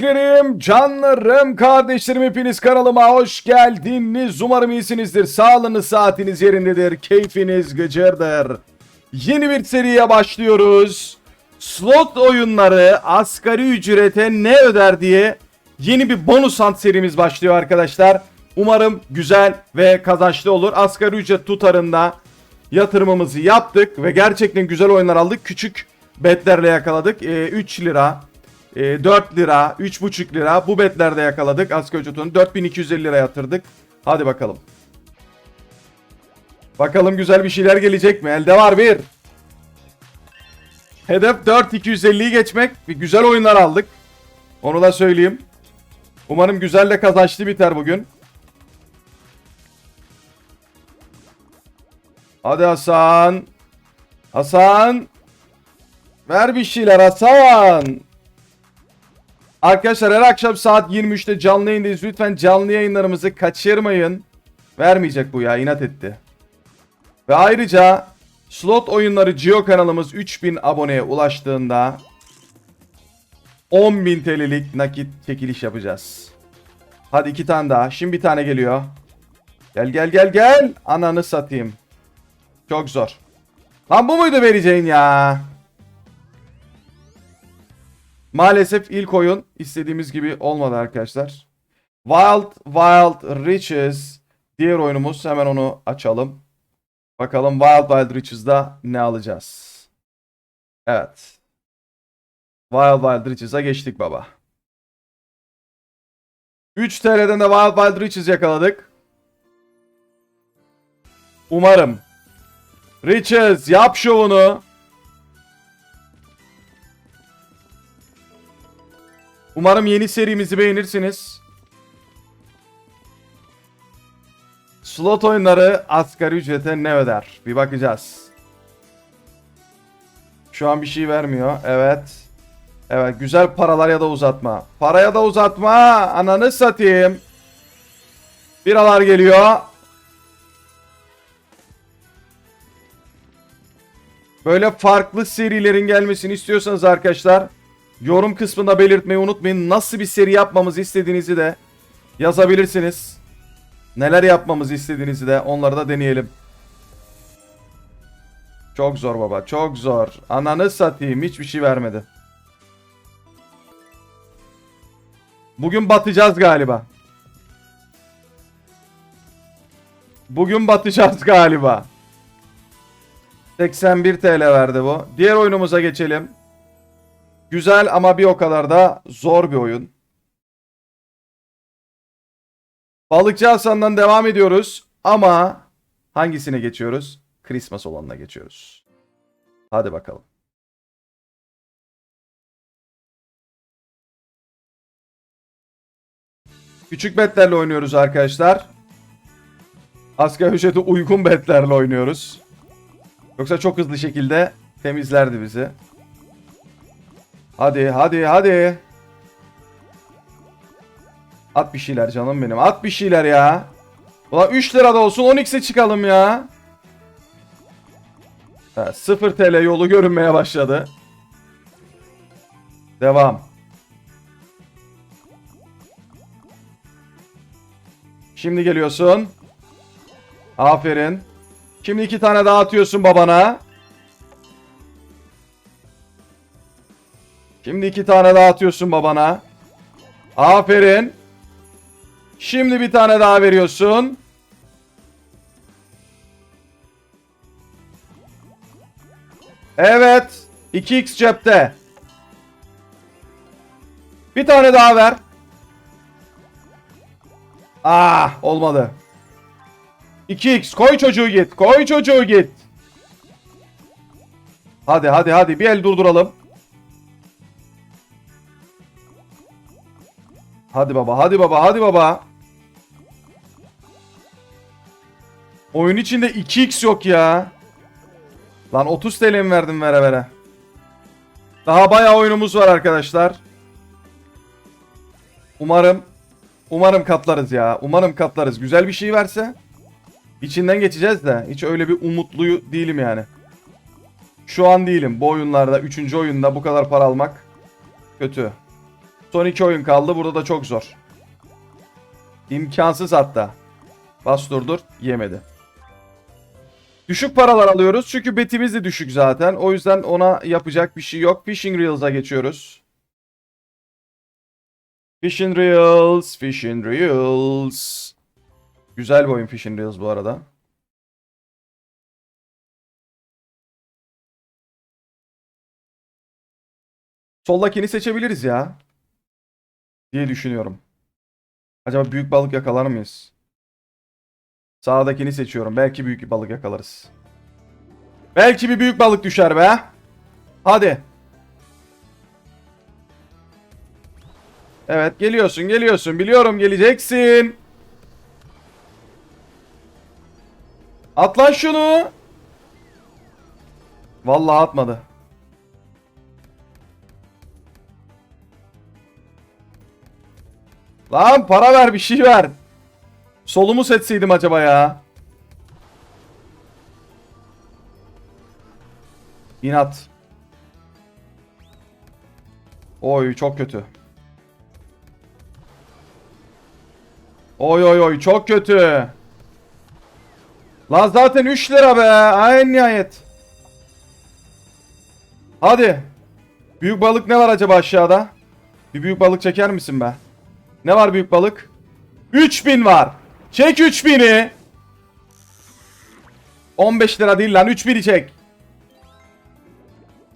Biriciklerim, canlarım, kardeşlerim hepiniz kanalıma hoş geldiniz. Umarım iyisinizdir. Sağlığınız, saatiniz yerindedir. Keyfiniz gıcırdır. Yeni bir seriye başlıyoruz. Slot oyunları asgari ücrete ne öder diye yeni bir bonus hunt serimiz başlıyor arkadaşlar. Umarım güzel ve kazançlı olur. Asgari ücret tutarında yatırımımızı yaptık ve gerçekten güzel oyunlar aldık. Küçük betlerle yakaladık. Ee, 3 lira, e, 4 lira, 3,5 lira bu betlerde yakaladık. Asgari ücretini 4250 lira yatırdık. Hadi bakalım. Bakalım güzel bir şeyler gelecek mi? Elde var bir. Hedef 4250'yi geçmek. Bir güzel oyunlar aldık. Onu da söyleyeyim. Umarım güzel de kazançlı biter bugün. Hadi Hasan. Hasan. Ver bir şeyler Hasan. Arkadaşlar her akşam saat 23'te canlı yayındayız. Lütfen canlı yayınlarımızı kaçırmayın. Vermeyecek bu ya inat etti. Ve ayrıca slot oyunları Geo kanalımız 3000 aboneye ulaştığında 10.000 TL'lik nakit çekiliş yapacağız. Hadi iki tane daha. Şimdi bir tane geliyor. Gel gel gel gel. Ananı satayım. Çok zor. Lan bu muydu vereceğin ya? Maalesef ilk oyun istediğimiz gibi olmadı arkadaşlar. Wild Wild Riches diğer oyunumuz. Hemen onu açalım. Bakalım Wild Wild Riches'da ne alacağız. Evet. Wild Wild Riches'a geçtik baba. 3 TL'den de Wild Wild Riches yakaladık. Umarım. Riches yap şovunu. Umarım yeni serimizi beğenirsiniz. Slot oyunları asgari ücrete ne öder? Bir bakacağız. Şu an bir şey vermiyor. Evet. Evet güzel paralar ya da uzatma. Paraya da uzatma. Ananı satayım. Biralar geliyor. Böyle farklı serilerin gelmesini istiyorsanız arkadaşlar yorum kısmında belirtmeyi unutmayın. Nasıl bir seri yapmamızı istediğinizi de yazabilirsiniz. Neler yapmamızı istediğinizi de onları da deneyelim. Çok zor baba çok zor. Ananı satayım hiçbir şey vermedi. Bugün batacağız galiba. Bugün batacağız galiba. 81 TL verdi bu. Diğer oyunumuza geçelim. Güzel ama bir o kadar da zor bir oyun. Balıkçı Hasan'dan devam ediyoruz. Ama hangisine geçiyoruz? Christmas olanına geçiyoruz. Hadi bakalım. Küçük betlerle oynuyoruz arkadaşlar. Asgari ücrete uygun betlerle oynuyoruz. Yoksa çok hızlı şekilde temizlerdi bizi. Hadi hadi hadi. At bir şeyler canım benim. At bir şeyler ya. Ulan 3 lira da olsun 10x'e çıkalım ya. Ha, 0 TL yolu görünmeye başladı. Devam. Şimdi geliyorsun. Aferin. Şimdi iki tane daha atıyorsun babana. Şimdi iki tane daha atıyorsun babana. Aferin. Şimdi bir tane daha veriyorsun. Evet. 2x cepte. Bir tane daha ver. Ah olmadı. 2x koy çocuğu git. Koy çocuğu git. Hadi hadi hadi bir el durduralım. Hadi baba hadi baba hadi baba. Oyun içinde 2x yok ya. Lan 30 TL mi verdim vere vere. Daha bayağı oyunumuz var arkadaşlar. Umarım umarım katlarız ya. Umarım katlarız. Güzel bir şey verse içinden geçeceğiz de hiç öyle bir umutluyu değilim yani. Şu an değilim. Bu oyunlarda 3. oyunda bu kadar para almak kötü. Son iki oyun kaldı. Burada da çok zor. İmkansız hatta. Bas durdur. Yemedi. Düşük paralar alıyoruz. Çünkü betimiz de düşük zaten. O yüzden ona yapacak bir şey yok. Fishing Reels'a geçiyoruz. Fishing Reels. Fishing Reels. Güzel bir oyun Fishing Reels bu arada. Soldakini seçebiliriz ya. Diye düşünüyorum. Acaba büyük balık yakalar mıyız? Sağdakini seçiyorum. Belki büyük bir balık yakalarız. Belki bir büyük balık düşer be. Hadi. Evet geliyorsun geliyorsun. Biliyorum geleceksin. Atlan şunu. Vallahi atmadı. Lan para ver bir şey ver. Solumu seçseydim acaba ya. İnat. Oy çok kötü. Oy oy oy çok kötü. Lan zaten 3 lira be. En nihayet. Hadi. Büyük balık ne var acaba aşağıda? Bir büyük balık çeker misin be? Ne var büyük balık? 3000 var. Çek 3000'i. 15 lira değil lan 3000'i çek.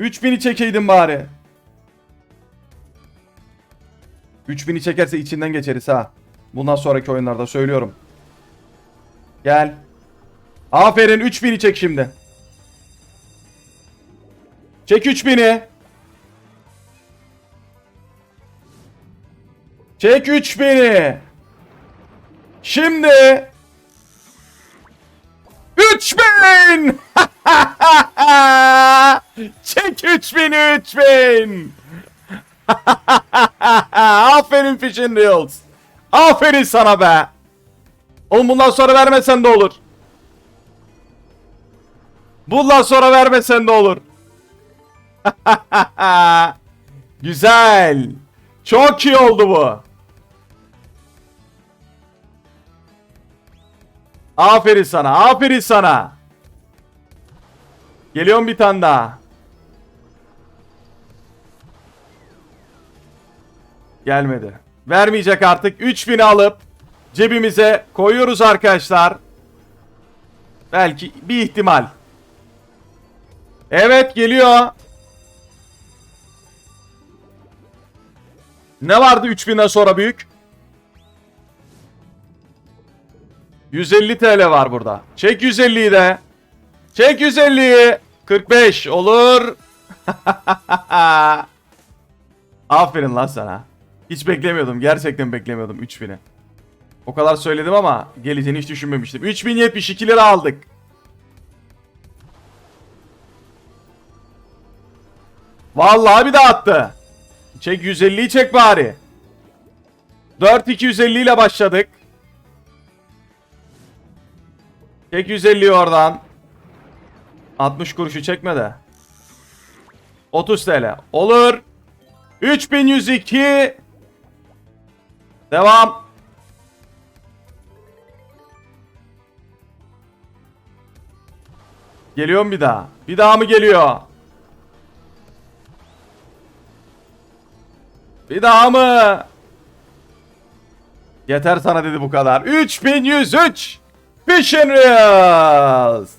3000'i çekeydin bari. 3000'i çekerse içinden geçeriz ha. Bundan sonraki oyunlarda söylüyorum. Gel. Aferin 3000'i çek şimdi. Çek 3000'i. Çek 3000'i. Şimdi 3000 Çek 3000 3000 Aferin Fishing Reels. Aferin sana be. Oğlum bundan sonra vermesen de olur. Bundan sonra vermesen de olur. Güzel Çok iyi oldu bu Aferin sana. Aferin sana. Geliyorum bir tane daha. Gelmedi. Vermeyecek artık. 3000 alıp cebimize koyuyoruz arkadaşlar. Belki bir ihtimal. Evet geliyor. Ne vardı 3000'den sonra büyük? 150 TL var burada. Çek 150'yi de. Çek 150'yi. 45 olur. Aferin lan sana. Hiç beklemiyordum. Gerçekten beklemiyordum 3000'i. O kadar söyledim ama geleceğini hiç düşünmemiştim. 3072 lira aldık. Vallahi bir daha attı. Çek 150'yi çek bari. 4250 ile başladık. Çek 150'yi oradan. 60 kuruşu çekme de. 30 TL. Olur. 3102. Devam. Geliyor mu bir daha? Bir daha mı geliyor? Bir daha mı? Yeter sana dedi bu kadar. 3103. Fishing Reels.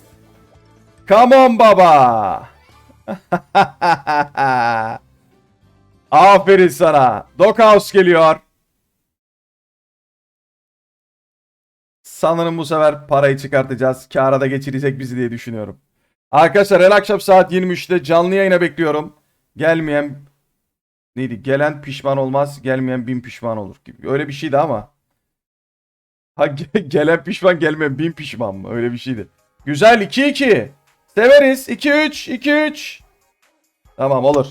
Come on baba. Aferin sana. Doghouse geliyor. Sanırım bu sefer parayı çıkartacağız. Kâra da geçirecek bizi diye düşünüyorum. Arkadaşlar her akşam saat 23'te canlı yayına bekliyorum. Gelmeyen neydi? Gelen pişman olmaz, gelmeyen bin pişman olur gibi. Öyle bir şeydi ama. Ha ge- gelen pişman gelmeyen bin pişman mı? Öyle bir şeydi. Güzel 2-2. Severiz. 2-3. 2-3. Tamam olur.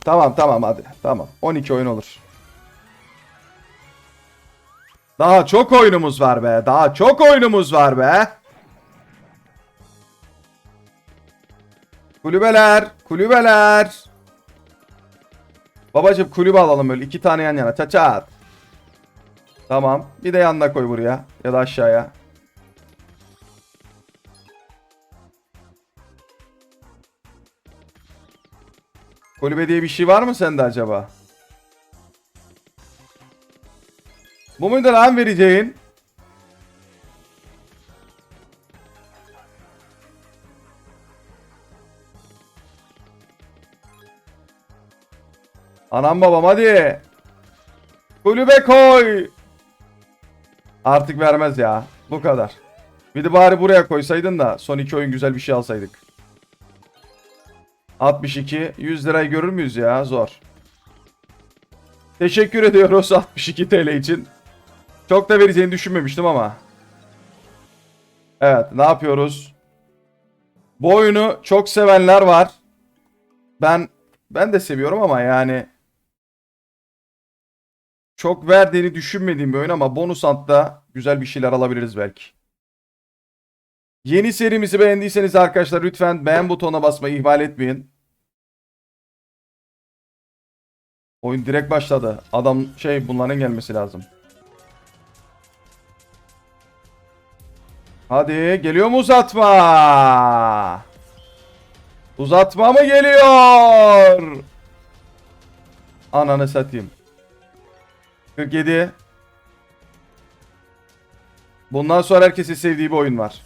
Tamam tamam hadi. Tamam. 12 oyun olur. Daha çok oyunumuz var be. Daha çok oyunumuz var be. Kulübeler. Kulübeler. Babacım kulübe alalım böyle iki tane yan yana. Çaçat. Tamam. Bir de yanına koy buraya. Ya da aşağıya. Kulübe diye bir şey var mı sende acaba? Bu muydu lan vereceğin? Anam babam hadi. Kulübe koy. Artık vermez ya. Bu kadar. Bir de bari buraya koysaydın da son iki oyun güzel bir şey alsaydık. 62. 100 lirayı görür müyüz ya? Zor. Teşekkür ediyoruz 62 TL için. Çok da vereceğini düşünmemiştim ama. Evet ne yapıyoruz? Bu oyunu çok sevenler var. Ben ben de seviyorum ama yani çok verdiğini düşünmediğim bir oyun ama bonus antta güzel bir şeyler alabiliriz belki. Yeni serimizi beğendiyseniz arkadaşlar lütfen beğen butonuna basmayı ihmal etmeyin. Oyun direkt başladı. Adam şey bunların gelmesi lazım. Hadi geliyor mu uzatma? Uzatma mı geliyor? Ananı satayım. 47. Bundan sonra herkesin sevdiği bir oyun var.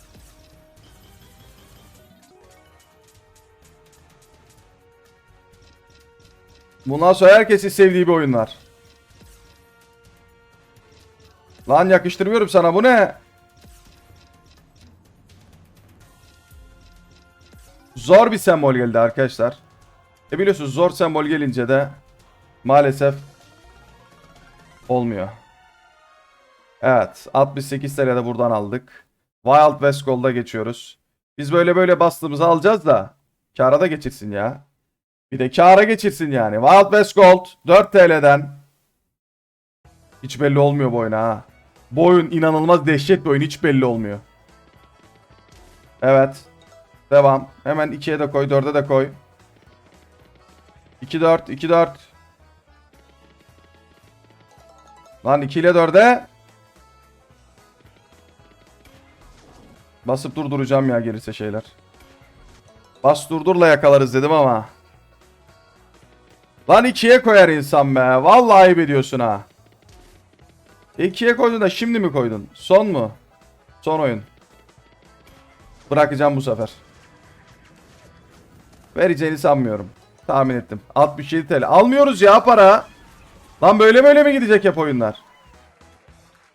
Bundan sonra herkesin sevdiği bir oyun var. Lan yakıştırmıyorum sana bu ne? Zor bir sembol geldi arkadaşlar. E biliyorsunuz zor sembol gelince de maalesef olmuyor. Evet 68 TL de buradan aldık. Wild West Gold'a geçiyoruz. Biz böyle böyle bastığımızı alacağız da kâra da geçirsin ya. Bir de kâra geçirsin yani. Wild West Gold 4 TL'den. Hiç belli olmuyor bu oyun ha. Bu oyun inanılmaz dehşet bir oyun. Hiç belli olmuyor. Evet. Devam. Hemen 2'ye de koy. 4'e de koy. 2 4 Lan 2 ile 4'e. Basıp durduracağım ya gelirse şeyler. Bas durdurla yakalarız dedim ama. Lan 2'ye koyar insan be. Vallahi ayıp ediyorsun ha. 2'ye koydun da şimdi mi koydun? Son mu? Son oyun. Bırakacağım bu sefer. Vereceğini sanmıyorum. Tahmin ettim. 67 TL. Almıyoruz ya para. Lan böyle böyle mi gidecek hep oyunlar?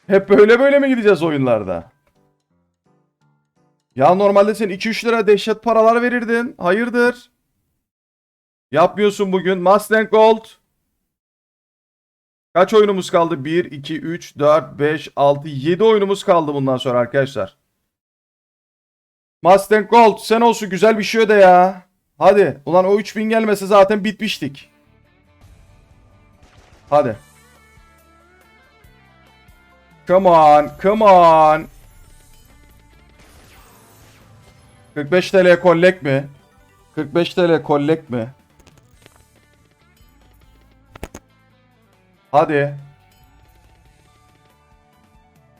Hep böyle böyle mi gideceğiz oyunlarda? Ya normalde sen 2-3 lira dehşet paralar verirdin. Hayırdır? Yapmıyorsun bugün. Mustang Gold. Kaç oyunumuz kaldı? 1, 2, 3, 4, 5, 6, 7 oyunumuz kaldı bundan sonra arkadaşlar. Mustang Gold sen olsun güzel bir şey öde ya. Hadi. Ulan o 3000 gelmese zaten bitmiştik. Hadi. Come on. Come on. 45 TL kollek mi? 45 TL kollek mi? Hadi.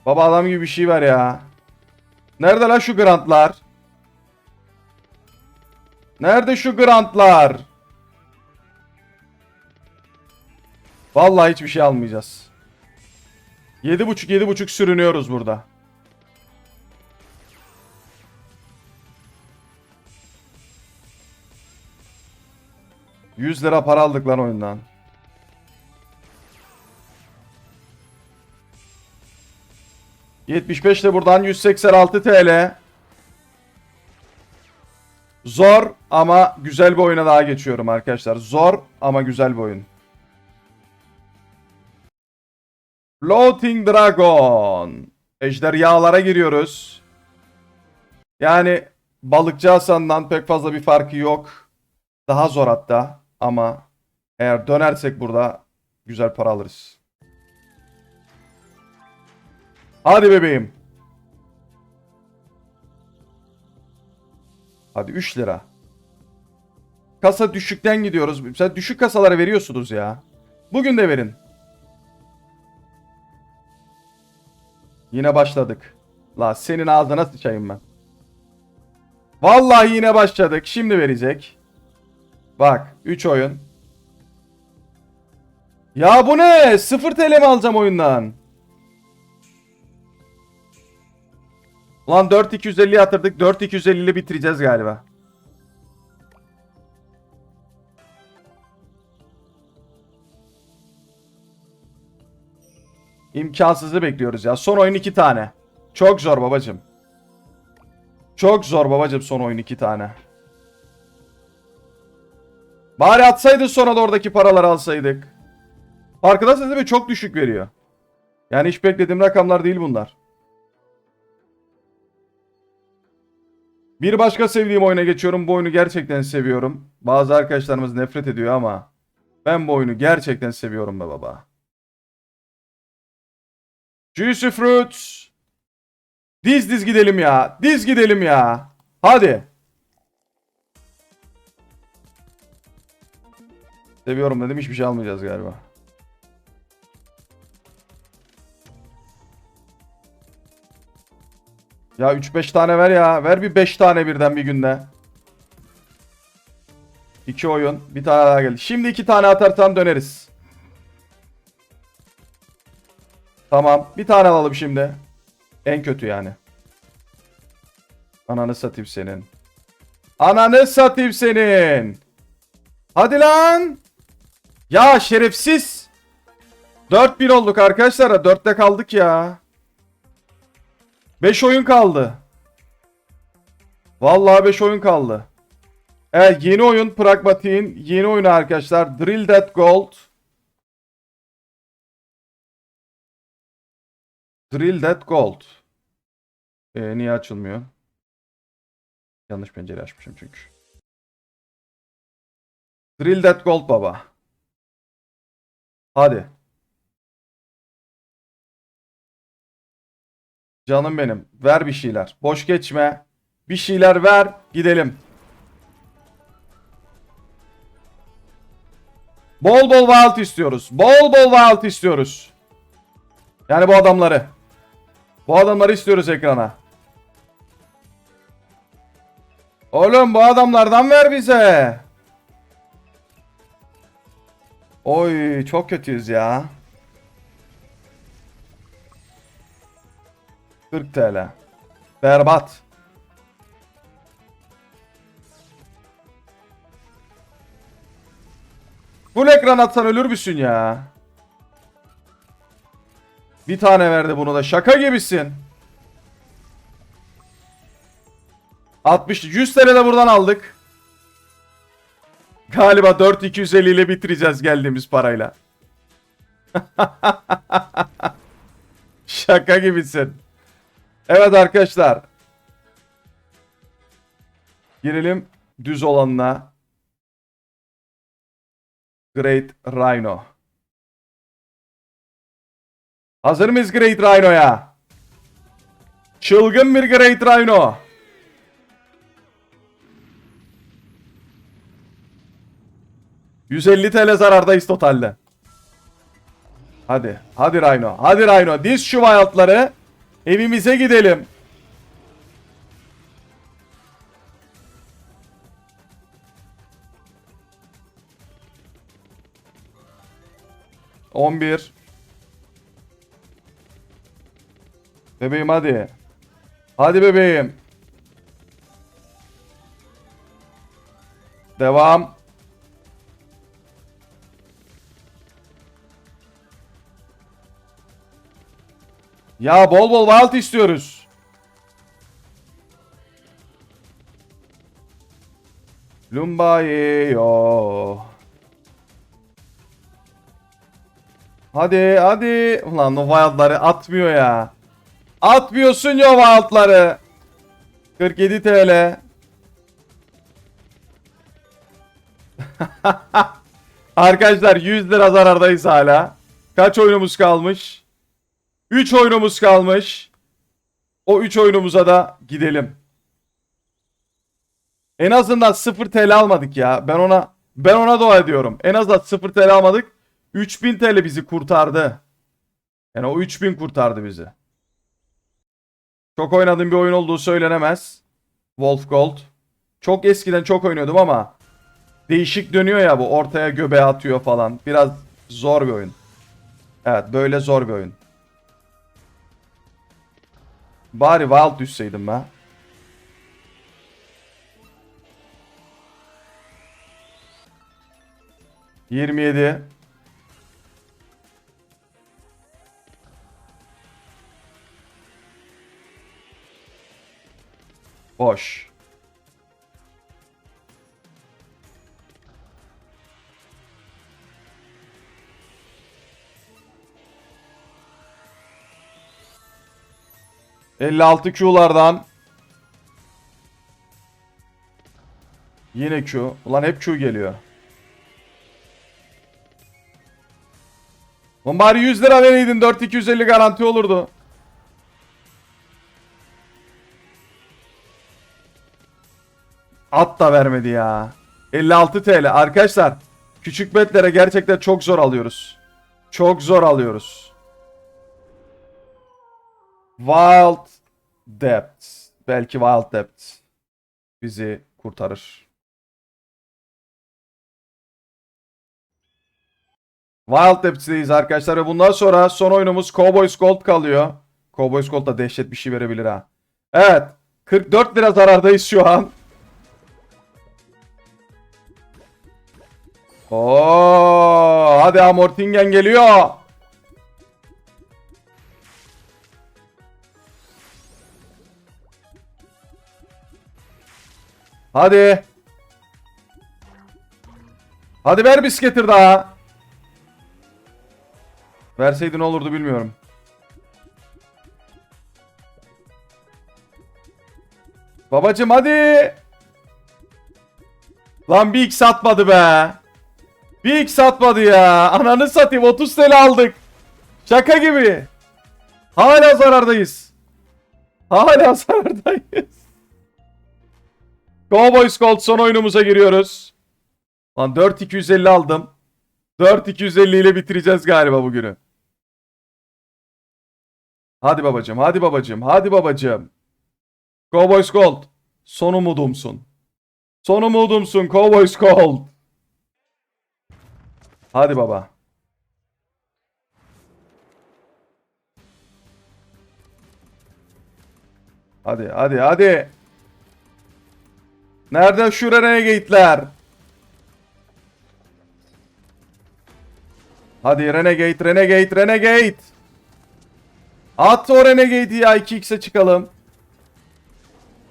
Baba adam gibi bir şey var ya. Nerede lan şu grantlar? Nerede şu grantlar? Vallahi hiçbir şey almayacağız. 7.5 7.5 sürünüyoruz burada. Yüz lira para aldık lan oyundan. ...75 de buradan 186 TL. Zor ama güzel bir oyuna daha geçiyorum arkadaşlar. Zor ama güzel bir oyun. Floating Dragon. Ejderhalara giriyoruz. Yani balıkçı Hasan'dan pek fazla bir farkı yok. Daha zor hatta ama eğer dönersek burada güzel para alırız. Hadi bebeğim. Hadi 3 lira. kasa düşükten gidiyoruz. Mesela düşük kasalara veriyorsunuz ya. Bugün de verin. Yine başladık. La senin ağzına sıçayım ben. Vallahi yine başladık. Şimdi verecek. Bak 3 oyun. Ya bu ne? 0 TL mi alacağım oyundan? Ulan 4250 yatırdık. 4250 ile bitireceğiz galiba. İmkansızı bekliyoruz ya. Son oyun iki tane. Çok zor babacım. Çok zor babacım son oyun iki tane. Bari atsaydın sonra da oradaki paraları alsaydık. Arkadaşlar değil mi? Çok düşük veriyor. Yani hiç beklediğim rakamlar değil bunlar. Bir başka sevdiğim oyuna geçiyorum. Bu oyunu gerçekten seviyorum. Bazı arkadaşlarımız nefret ediyor ama ben bu oyunu gerçekten seviyorum be baba. Juicy Fruits. Diz diz gidelim ya. Diz gidelim ya. Hadi. Seviyorum dedim hiçbir şey almayacağız galiba. Ya 3-5 tane ver ya. Ver bir 5 tane birden bir günde. 2 oyun. Bir tane daha geldi. Şimdi 2 tane atarsan döneriz. Tamam. Bir tane alalım şimdi. En kötü yani. Ananı satayım senin. Ananı satayım senin. Hadi lan. Ya şerefsiz. 4000 olduk arkadaşlar. 4'te kaldık ya. 5 oyun kaldı. Vallahi 5 oyun kaldı. Evet yeni oyun Pragmatik'in yeni oyunu arkadaşlar. Drill That Gold. Drill That Gold. Ee, niye açılmıyor? Yanlış pencere açmışım çünkü. Drill That Gold baba. Hadi. Canım benim. Ver bir şeyler. Boş geçme. Bir şeyler ver. Gidelim. Bol bol vault istiyoruz. Bol bol vault istiyoruz. Yani bu adamları. Bu adamları istiyoruz ekrana. Oğlum bu adamlardan ver bize. Oy çok kötüyüz ya. 40 TL. Berbat. Full ekran atsan ölür müsün ya? Bir tane verdi bunu da. Şaka gibisin. 60 100 TL de buradan aldık. Galiba 4250 ile bitireceğiz geldiğimiz parayla. Şaka gibisin. Evet arkadaşlar. Girelim düz olanına. Great Rhino. Hazır mıyız Great Rhino'ya? Çılgın bir Great Rhino. ...150 TL zarardayız totalde. Hadi. Hadi Rhino. Hadi Rhino. Diz şu wild'ları. Evimize gidelim. On bir. Bebeğim hadi. Hadi bebeğim. Devam. Ya bol bol wild istiyoruz. Lumbayo. Hadi hadi. Ulan o wildları atmıyor ya. Atmıyorsun ya wildları. 47 TL. Arkadaşlar 100 lira zarardayız hala. Kaç oyunumuz kalmış? 3 oyunumuz kalmış. O 3 oyunumuza da gidelim. En azından 0 TL almadık ya. Ben ona ben ona dua ediyorum. En azından 0 TL almadık. 3000 TL bizi kurtardı. Yani o 3000 kurtardı bizi. Çok oynadığım bir oyun olduğu söylenemez. Wolf Gold. Çok eskiden çok oynuyordum ama değişik dönüyor ya bu ortaya göbeğe atıyor falan. Biraz zor bir oyun. Evet böyle zor bir oyun. Bari Wild düşseydim ben. Yirmi yedi. Boş. Elli altı Q'lardan. Yine Q. Ulan hep Q geliyor. Lan bari 100 lira vereydin 4250 garanti olurdu. At da vermedi ya. 56 TL. Arkadaşlar küçük betlere gerçekten çok zor alıyoruz. Çok zor alıyoruz. Wild Depth. Belki Wild Depth bizi kurtarır. Wild Depth'teyiz arkadaşlar ve bundan sonra son oyunumuz Cowboys Gold kalıyor. Cowboys Gold da dehşet bir şey verebilir ha. Evet. 44 lira zarardayız şu an. Oo, hadi Amortingen geliyor. Hadi. Hadi ver bisikletir daha. Verseydin olurdu bilmiyorum. Babacım hadi. Lan bir x atmadı be. Bir x atmadı ya. Ananı satayım 30 TL aldık. Şaka gibi. Hala zarardayız. Hala zarardayız. Cowboys Gold son oyunumuza giriyoruz. Lan 4250 aldım. 4250 ile bitireceğiz galiba bugünü. Hadi babacım, hadi babacım, hadi babacım. Cowboys Gold. Son umudumsun. Son umudumsun Cowboys Gold. Hadi baba. Hadi, hadi, hadi. Nerede şu Renegade'ler? Hadi Renegade, Renegade, Renegade. At o Renegade'i ya 2x'e çıkalım.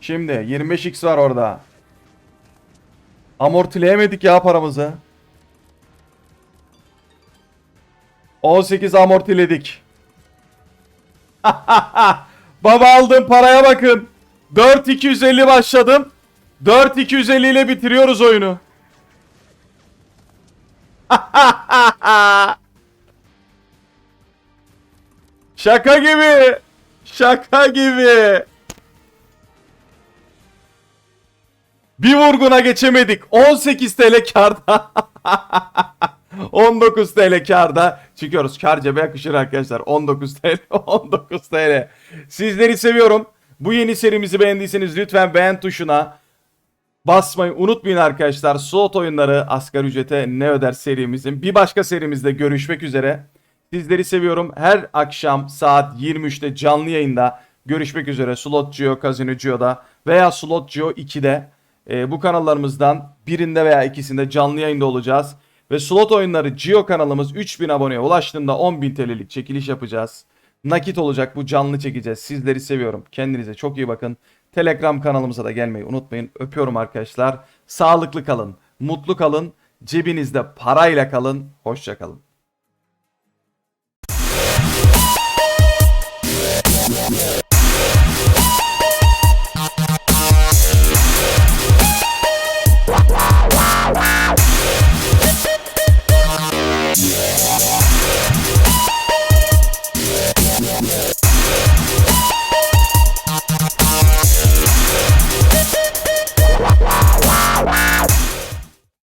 Şimdi 25x var orada. Amortileyemedik ya paramızı. 18 amortiledik. Baba aldığım paraya bakın. 4250 başladım. 4250 ile bitiriyoruz oyunu. Şaka gibi. Şaka gibi. Bir vurguna geçemedik. 18 TL karda. 19 TL karda çıkıyoruz. Kar cebe yakışır arkadaşlar. 19 TL. 19 TL. Sizleri seviyorum. Bu yeni serimizi beğendiyseniz lütfen beğen tuşuna basmayı unutmayın arkadaşlar. Slot oyunları asgari ücrete ne öder serimizin bir başka serimizde görüşmek üzere. Sizleri seviyorum. Her akşam saat 23'te canlı yayında görüşmek üzere. Slot Geo, Casino Geo'da veya Slot Geo 2'de e, bu kanallarımızdan birinde veya ikisinde canlı yayında olacağız. Ve slot oyunları Geo kanalımız 3000 aboneye ulaştığında 10.000 TL'lik çekiliş yapacağız. Nakit olacak bu canlı çekeceğiz. Sizleri seviyorum. Kendinize çok iyi bakın. Telegram kanalımıza da gelmeyi unutmayın. Öpüyorum arkadaşlar. Sağlıklı kalın, mutlu kalın, cebinizde parayla kalın. Hoşçakalın. Yeah.